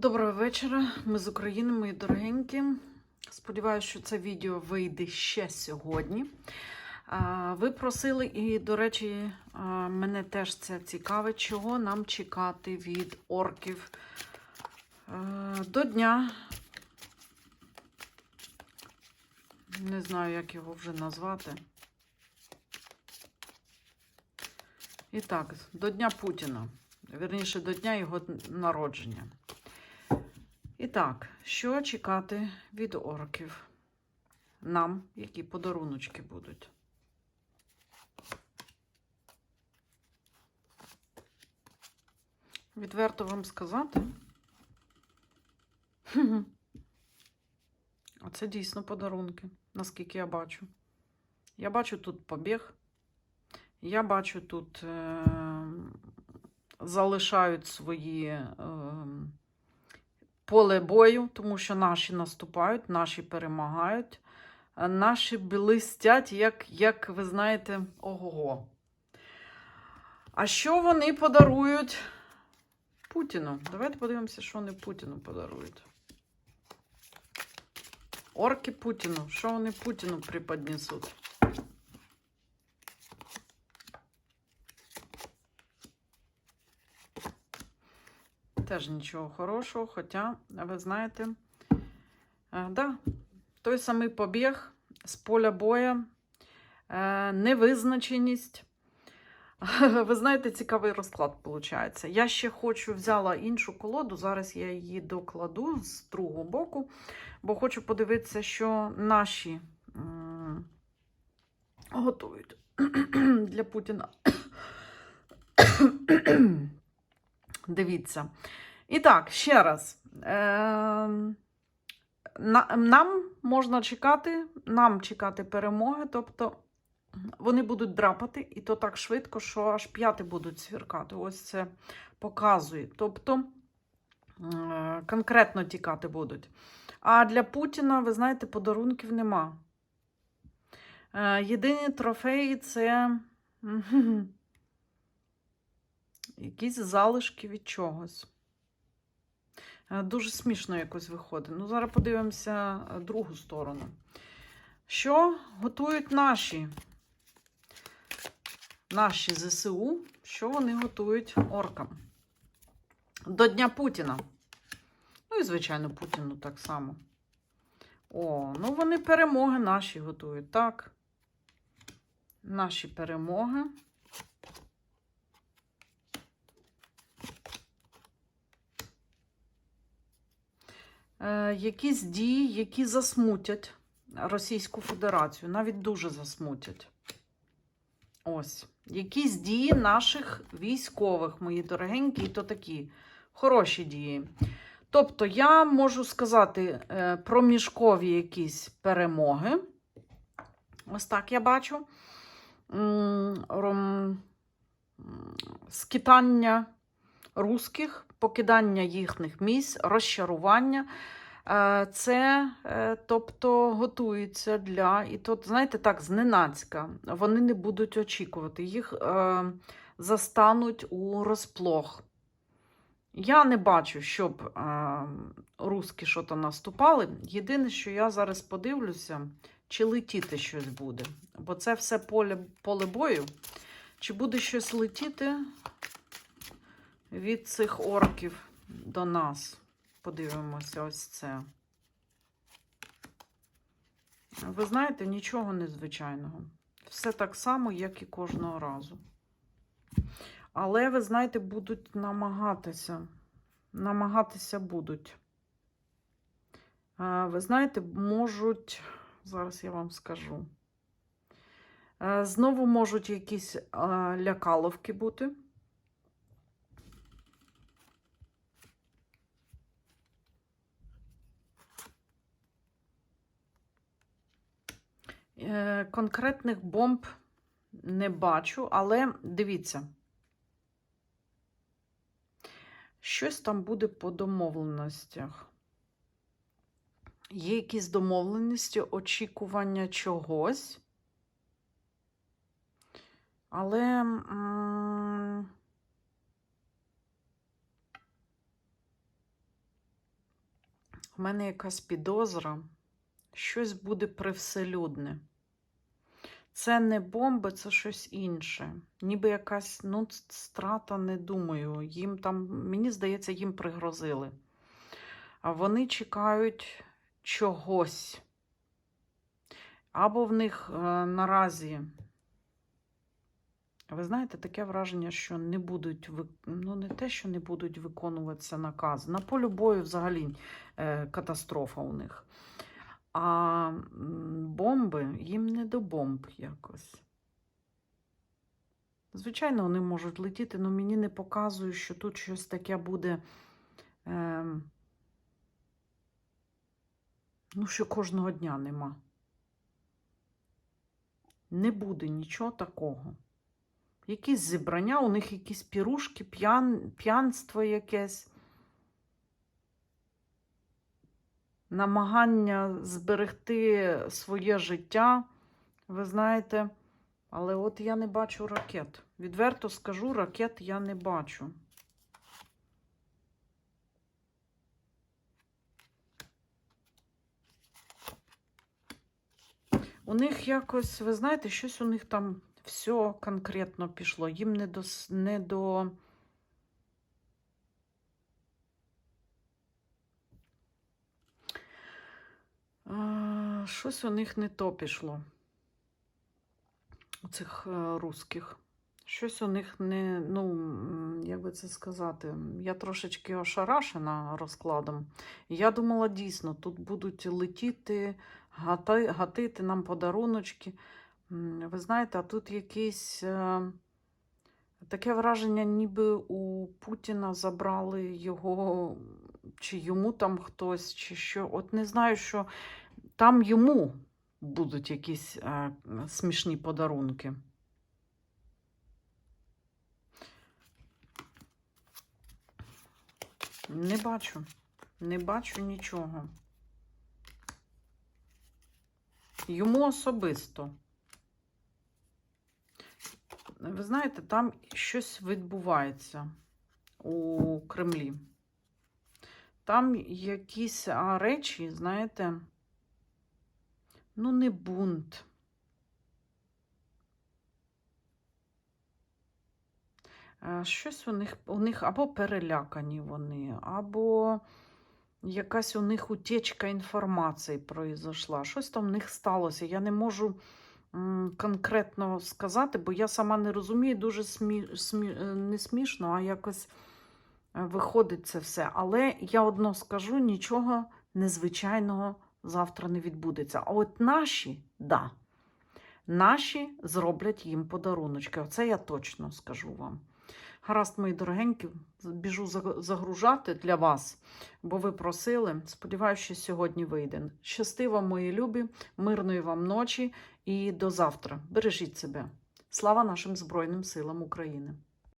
Доброго вечора. Ми з України, мої дорогенькі. Сподіваюся, що це відео вийде ще сьогодні. Ви просили, і, до речі, мене теж це цікавить, чого нам чекати від орків до дня. Не знаю, як його вже назвати. І так, до Дня Путіна. Вірніше, до дня його народження. Так, що чекати від орків? Нам, які подаруночки будуть? Відверто вам сказати. А це дійсно подарунки, наскільки я бачу. Я бачу тут побіг. Я бачу тут е- залишають свої. Е- поле бою, тому що наші наступають, наші перемагають, наші блистять, як, як ви знаєте, ого-го. А що вони подарують Путіну? Давайте подивимося, що вони Путіну подарують. Орки Путіну. Що вони Путіну преподнесуть? Теж нічого хорошого, хоча, ви знаєте, е, да, той самий побіг з поля боя, е, невизначеність. Ви знаєте, цікавий розклад виходить. Я ще хочу взяла іншу колоду, зараз я її докладу з другого боку, бо хочу подивитися, що наші готують для Путіна. Дивіться. І так, ще раз. Е, нам можна чекати, нам чекати перемоги, тобто вони будуть драпати, і то так швидко, що аж п'яти будуть свіркати. Ось це показує. Тобто конкретно тікати будуть. А для Путіна, ви знаєте, подарунків нема. Е, єдині трофеї це. Якісь залишки від чогось. Е, Дуже смішно якось виходить. Ну, зараз подивимося е, другу сторону. Що готують наші? Наші ЗСУ, що вони готують оркам? До Дня Путіна. Ну і, звичайно, Путіну так само. О, ну вони перемоги наші готують. Так. Наші перемоги. Якісь дії, які засмутять Російську Федерацію, навіть дуже засмутять. Ось. Якісь дії наших військових, мої дорогенькі, і то такі хороші дії. Тобто, я можу сказати е, про мішкові якісь перемоги. Ось так я бачу. Скитання русських, покидання їхніх місць, розчарування. Е, Це, е, тобто, готується для, і тут, знаєте, так, зненацька. Вони не будуть очікувати, їх е, застануть у розплох. Я не бачу, щоб е, русські що-то наступали. Єдине, що я зараз подивлюся, чи летіти щось буде. Бо це все поле, поле бою. Чи буде щось летіти від цих орків до нас? Подивимося ось це. Ви знаєте, нічого незвичайного. Все так само, як і кожного разу. Але, ви знаєте, будуть намагатися. Намагатися будуть. Ви знаєте, можуть, зараз я вам скажу. Знову можуть якісь лякаловки бути. Е, Конкретних бомб не бачу, але дивіться. Щось там буде по домовленостях. Є якісь домовленості, очікування чогось. Але в мене якась підозра, щось буде привселюдне. Це не бомби, це щось інше. Ніби якась ну, страта, не думаю. Їм там, мені здається, їм пригрозили. А вони чекають чогось. Або в них е, наразі, ви знаєте, таке враження, що не будуть, ну не те, що не будуть виконуватися накази. На полі бою взагалі е, катастрофа у них. А бомби їм не до бомб якось. Звичайно, вони можуть летіти, але мені не показує, що тут щось таке буде. ем, ну, що кожного дня нема. Не буде нічого такого. Якісь зібрання, у них якісь пірушки, п'ян, п'янство якесь. Намагання зберегти своє життя, ви знаєте, але от я не бачу ракет. Відверто скажу, ракет я не бачу. У них якось, ви знаєте, щось у них там все конкретно пішло. Їм не до, не до А, Щось у них не то пішло. У цих е, русських. Щось у них не, ну, як би це сказати, я трошечки ошарашена розкладом. Я думала, дійсно, тут будуть летіти, гати, гатити нам подаруночки. Ви знаєте, а тут якийсь е, таке враження, ніби у Путіна забрали його, чи йому там хтось, чи що. От не знаю, що там йому будуть якісь е, смішні подарунки. Не бачу. Не бачу нічого. Йому особисто. Ви знаєте, там щось відбувається у Кремлі. Там якісь речі, знаєте, ну, не бунт. Е, Щось у них, у них або перелякані вони, або якась у них утечка інформації произошла. Щось там в них сталося. Я не можу конкретно сказати, бо я сама не розумію, дуже смі, смі, е, не смішно, а якось е, виходить це все. Але я одно скажу: нічого незвичайного завтра не відбудеться. А от наші, да, наші зроблять їм подаруночки. Оце я точно скажу вам. Гаразд, мої дорогенькі, біжу загружати для вас, бо ви просили. Сподіваюся, що сьогодні вийде. Щасти вам, мої любі, мирної вам ночі і до завтра. Бережіть себе. Слава нашим Збройним силам України!